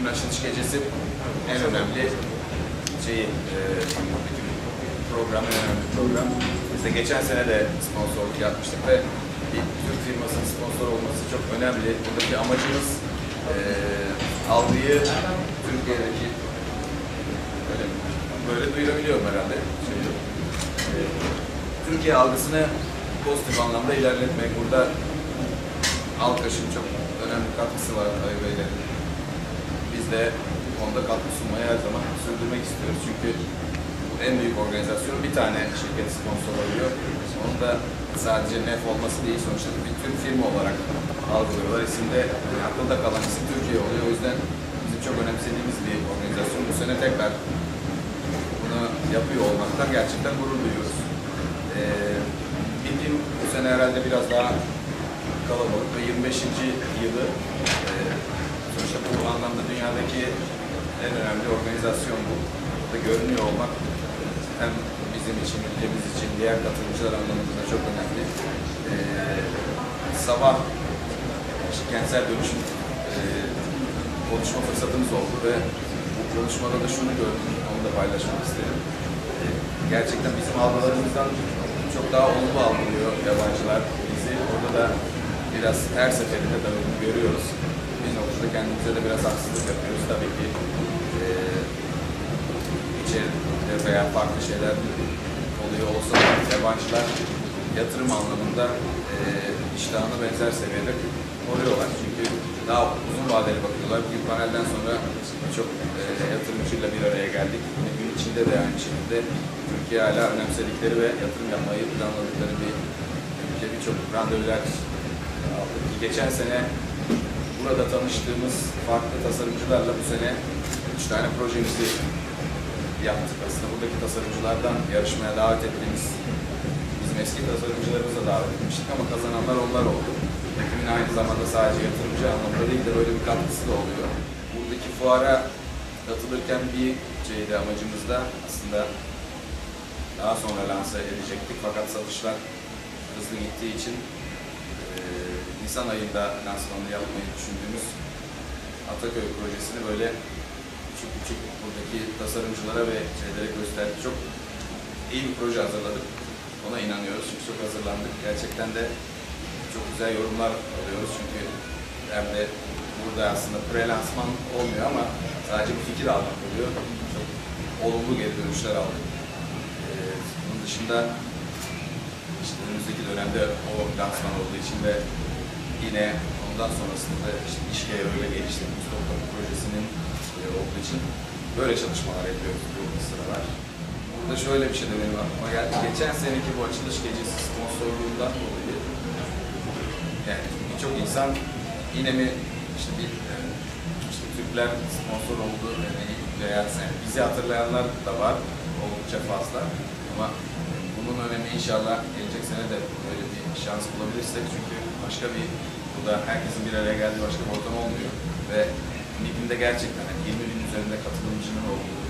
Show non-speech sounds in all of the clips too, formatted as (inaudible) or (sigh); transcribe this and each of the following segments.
kulübün açılış gecesi en önemli şeyi, e, buradaki program, en önemli program. Biz de geçen sene de sponsorluk yapmıştık ve bir Türk firmasının sponsor olması çok önemli. Buradaki amacımız e, algıyı Türkiye'deki böyle, böyle duyurabiliyorum herhalde. Şey, e, Türkiye algısını pozitif anlamda ilerletmek. Burada Alkaş'ın çok önemli katkısı var Beylerin. Biz de konuda katkı sunmayı her zaman sürdürmek istiyoruz. Çünkü bu en büyük organizasyon bir tane şirket sponsor oluyor. Onun da sadece nef olması değil sonuçta bir tüm firma olarak algılıyorlar. İsimde yani akılda kalan isim Türkiye oluyor. O yüzden bizim çok önemsediğimiz bir organizasyon. Bu sene tekrar bunu yapıyor olmaktan gerçekten gurur duyuyoruz. Ee, bildiğim bu sene herhalde biraz daha kalabalık ve 25. yılı e, sonuçta bu anlamda dünyadaki en önemli organizasyon bu. Burada görünüyor olmak hem bizim için, ülkemiz için, diğer katılımcılar anlamında çok önemli. E, sabah işte kentsel dönüşüm e, konuşma fırsatımız oldu ve bu konuşmada da şunu gördüm, onu da paylaşmak isterim. E, gerçekten bizim algılarımızdan çok daha olumlu algılıyor yabancılar bizi. Orada da biraz her seferinde bunu görüyoruz. Bir noktada kendimize de biraz haksızlık yapıyoruz tabii ki. E, içeride veya farklı şeyler oluyor olsa da yabancılar yatırım anlamında e, iştahını benzer seviyede koruyorlar. Çünkü daha uzun vadeli bakıyorlar. Bugün panelden sonra birçok e, yatırımcıyla bir araya geldik. Yine gün içinde de aynı şekilde Türkiye hala önemsedikleri ve yatırım yapmayı planladıkları bir ülke. Birçok randevular aldık. Geçen sene burada tanıştığımız farklı tasarımcılarla bu sene üç tane projemizi yaptık. Aslında buradaki tasarımcılardan yarışmaya davet ettiğimiz bizim eski tasarımcılarımıza davet etmiştik ama kazananlar onlar oldu. Ekimin aynı zamanda sadece yatırımcı anlamda değil de böyle bir katkısı da oluyor. Buradaki fuara katılırken bir şeydi amacımız da aslında daha sonra lanse edecektik fakat satışlar hızlı gittiği için Nisan ayında lansmanını yapmayı düşündüğümüz Ataköy projesini böyle küçük küçük buradaki tasarımcılara ve şeylere gösterdik. Çok iyi bir proje hazırladık. Ona inanıyoruz çünkü çok hazırlandık. Gerçekten de çok güzel yorumlar alıyoruz çünkü hem de burada aslında pre-lansman olmuyor ama sadece bir fikir almak oluyor. Çok olumlu geri dönüşler aldık. Ee, bunun dışında işte önümüzdeki dönemde o lansman olduğu için ve yine ondan sonrasında işte işe öyle geliştirdiğimiz toplum projesinin e, olduğu için böyle çalışmalar yapıyoruz bu sıralar. Burada şöyle bir şey de benim aklıma geldi. Geçen seneki bu açılış gecesi sponsorluğundan dolayı yani birçok insan yine mi işte bir e, işte Türkler sponsor oldu yani veya yani bizi hatırlayanlar da var oldukça fazla ama bunun önemi inşallah gelecek sene de böyle bir şans bulabilirsek. Çünkü başka bir bu da herkesin bir araya geldiği başka bir ortam olmuyor. Ve Liginde gerçekten yani 20 bin üzerinde katılımcının olduğu,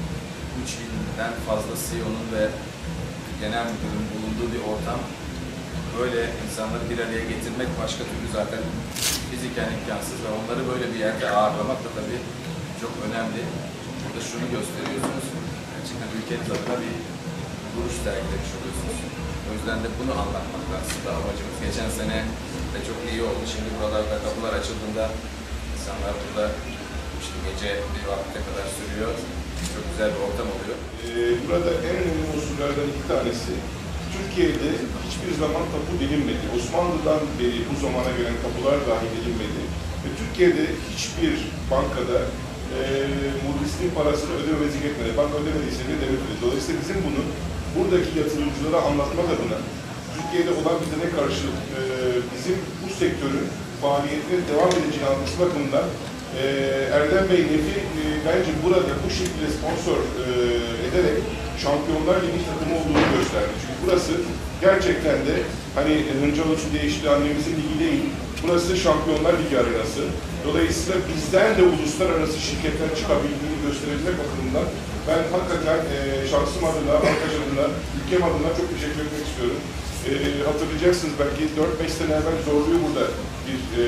3 binden fazla CEO'nun ve genel müdürün bulunduğu bir ortam böyle insanları bir araya getirmek başka türlü zaten fiziken imkansız. Ve onları böyle bir yerde ağırlamak da tabii çok önemli. Burada şunu gösteriyorsunuz, gerçekten ülkeniz adına bir duruş sergilemiş oluyorsunuz. O yüzden de bunu anlatmak da aslında amacımız. Geçen sene de çok iyi oldu. Şimdi buralarda kapılar açıldığında insanlar burada işte gece bir vakte kadar sürüyor. Çok güzel bir ortam oluyor. Ee, Burada en önemli unsurlardan iki tanesi, Türkiye'de hiçbir zaman tapu bilinmedi. Osmanlı'dan beri bu zamana gelen tapular dahi bilinmedi. Ve Türkiye'de hiçbir bankada e, muhlisliğin parasını ödememesi gerekmedi. Banka ödemediyse de devlet ödedi. Dolayısıyla bizim bunu buradaki yatırımcılara anlatmak adına Türkiye'de olan bitene karşı e, bizim bu sektörün faaliyetine devam edeceğini anlatması bakımından e, Erdem Bey Nefi e, bence burada bu şekilde sponsor e, ederek Şampiyonlar Ligi takımı olduğunu gösterdi. Çünkü burası gerçekten de hani Hıncalıç'ın değiştiği annemizin ligi değil. Burası Şampiyonlar Ligi arenası. Dolayısıyla bizden de uluslararası şirketler çıkabildiğini gösterebilmek bakımından ben hakikaten e, şahsım adına, arkadaş adına, ülkem adına çok teşekkür etmek istiyorum. E, hatırlayacaksınız belki 4-5 sene evvel Zorlu'yu burada bir e,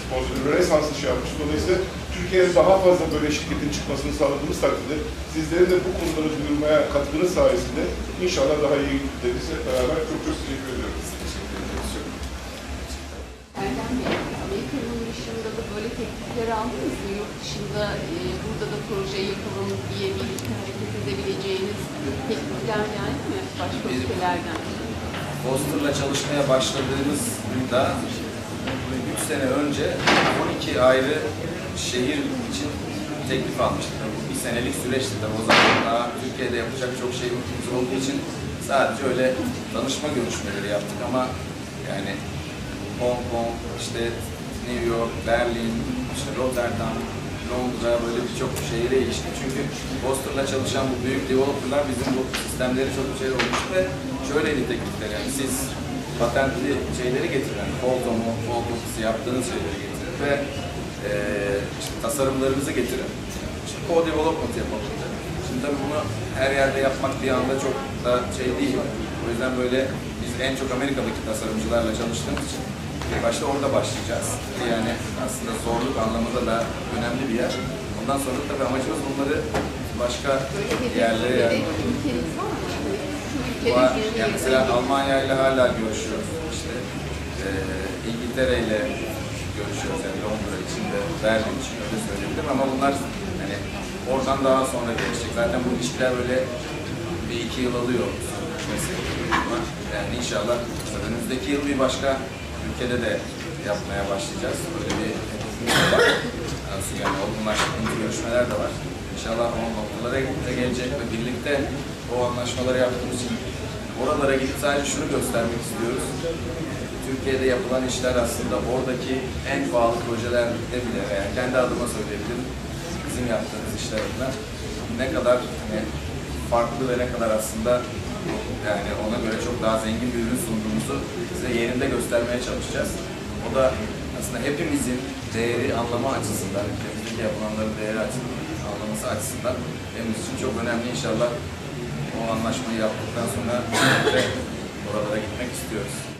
sponsor, Rönesans şey yapmıştı. Dolayısıyla Türkiye'ye daha fazla böyle şirketin çıkmasını sağladığımız takdirde sizlerin de bu konuları duyurmaya katkınız sayesinde inşallah daha iyi gideriz hep beraber. Çok çok teşekkür ediyorum. Teşekkür Erdem Bey, Amerika'nın dışında da böyle teklifler aldınız mı? Yurt dışında e, burada da proje yapalım diye birlikte hareket edebileceğiniz teklifler geldi mi başka ülkelerden? Foster'la çalışmaya başladığımızda 3 sene önce 12 ayrı şehir için teklif almıştık. Bu bir senelik süreçti tabii o zaman daha Türkiye'de yapacak çok şeyimiz olduğu için sadece öyle danışma görüşmeleri yaptık ama yani Hong Kong, işte New York, Berlin, işte Rotterdam, Londra böyle birçok şehire ilişkin. Çünkü Foster'la çalışan bu büyük developerlar bizim bu sistemleri çok şey olmuş ve şöyleydi teklifler yani siz patentli şeyleri getirin. Qualcomm'u, Qualcomm'u yaptığınız şeyleri getirin ve eee işte tasarımlarınızı getirin. İşte co-development yapalım. Şimdi tabii bunu her yerde yapmak bir anda çok da şey değil. O yüzden böyle biz en çok Amerika'daki tasarımcılarla çalıştığımız için ilk başta orada başlayacağız. Yani aslında zorluk anlamında da önemli bir yer. Ondan sonra tabii amacımız bunları başka yerlere yani Yani mesela Almanya ile hala görüşüyoruz. İşte eee İngiltere ile görüşüyoruz yani Londra için öyle söyleyebilirim ama bunlar hani oradan daha sonra gelişecek. Zaten bu ilişkiler böyle bir iki yıl alıyor. Ama yani inşallah önümüzdeki yıl bir başka ülkede de yapmaya başlayacağız. Böyle bir yani olgunlaştığımız görüşmeler de var. İnşallah o noktalara da gelecek ve birlikte o anlaşmaları yaptığımız için oralara gidip sadece şunu göstermek istiyoruz. Türkiye'de yapılan işler aslında oradaki en pahalı projelerde bile veya kendi adıma söyleyebilirim bizim yaptığımız işler adına ne kadar hani, farklı ve ne kadar aslında yani ona göre çok daha zengin bir ürün sunduğumuzu size yerinde göstermeye çalışacağız. O da aslında hepimizin değeri anlama açısından, ülkemizdeki yapılanların değeri açısından, anlaması açısından benim için çok önemli inşallah o anlaşmayı yaptıktan sonra (laughs) oralara gitmek istiyoruz.